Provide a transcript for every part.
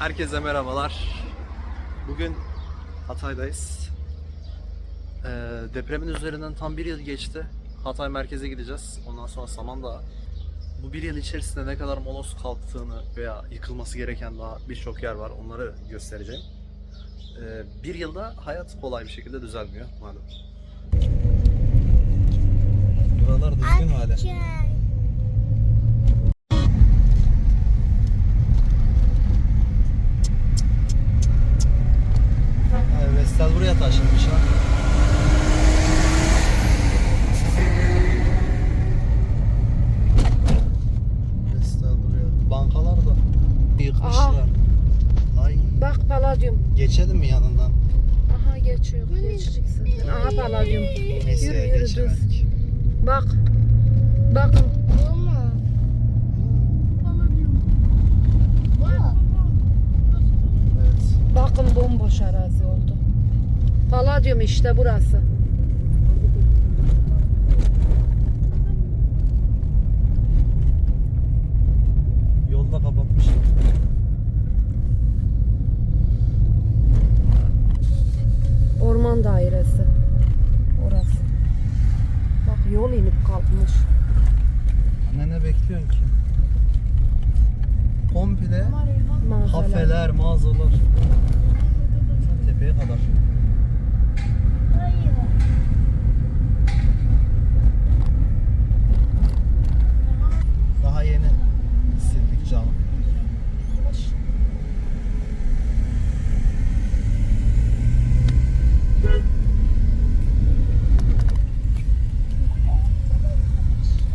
Herkese merhabalar. Bugün Hatay'dayız. Ee, depremin üzerinden tam bir yıl geçti. Hatay merkeze gideceğiz. Ondan sonra Samandağ. Bu bir yıl içerisinde ne kadar molos kalktığını veya yıkılması gereken daha birçok yer var. Onları göstereceğim. Ee, bir yılda hayat kolay bir şekilde düzelmiyor malum. Buralar düzgün hale. Ee, Buraya taşınmış ha. Bankalar da yıkmışlar. Ay. Bak paladyum. Geçelim mi yanından? Aha geçiyor. Geçecek zaten. Aha paladyum. Neyse Yürü, yürü, geçemedik. Bak. Bakın. Evet. Bakın bomboş arazi oldu. Paladyum işte burası. Yolda kapatmışlar. Orman dairesi. Orası. Bak yol inip kalkmış. Anne ne bekliyorsun ki? Komple kafeler, mağazalar. Sen tepeye kadar. Daha yeni sildik camı.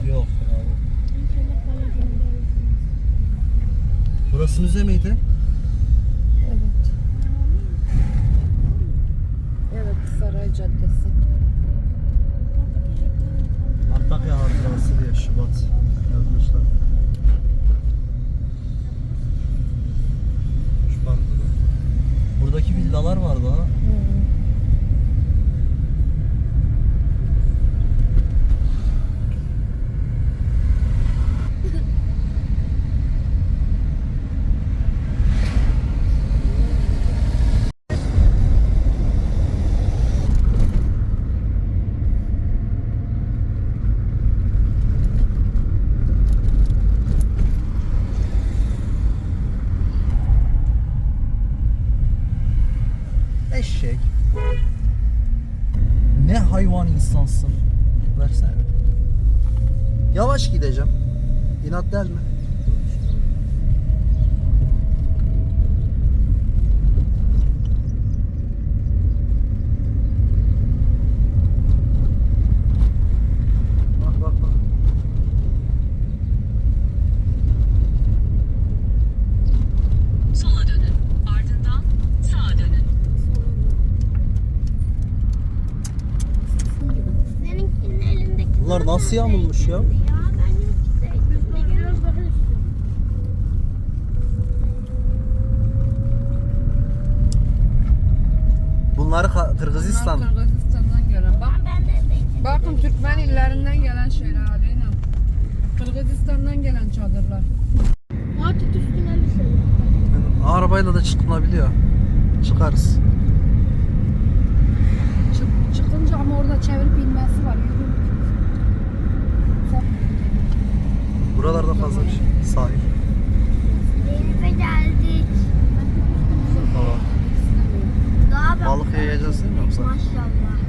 Yok abi. Burası müze miydi? Evet. Evet Saray Caddesi. Antakya Hatırası diye Şubat yazmışlar. Buradaki villalar vardı ha. Eşek. Ne hayvan insansın. Versene. Yavaş gideceğim. İnat delme. Bak Bunlar nasıl yamulmuş ya? Bunları Kırgızistan. Bunlar Kırgızistan'dan gelen. Bak. Ben de zeytin. Bakın Türkmen illerinden gelen şeyler Aleyna. Kırgızistan'dan gelen çadırlar. Fatih üstüne bir şey. Arabayla da çıkılabiliyor. Çıkarız. Çık, çıkınca ama orada çevirip inmesi var. Yürü. Buralarda fazla bir şey. Sahil. Denize geldik. Tamam. Daha. Balık mi yoksa? Maşallah.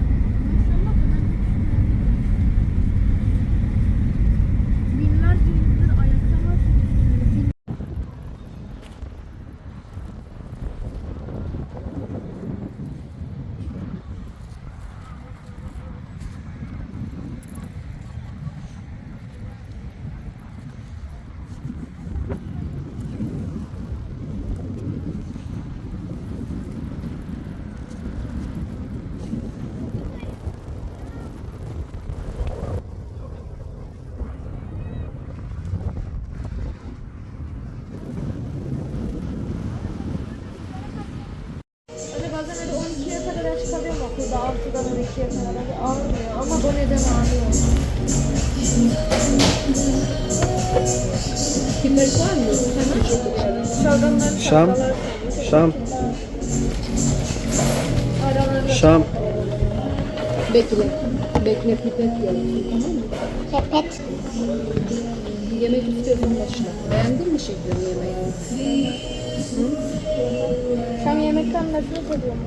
6'dan 12'ye kadar ağrımıyor ama bu neden ağrıyor. Kimleri var mı? Şalgamlar, Şam. Şam. Şam. Bekle. Bekle pipet gelsin tamam mı? Sepet. Yemek istiyorsan başla. Beğendin mi şeklini yemeği? Şam yemekten nefret ediyorum.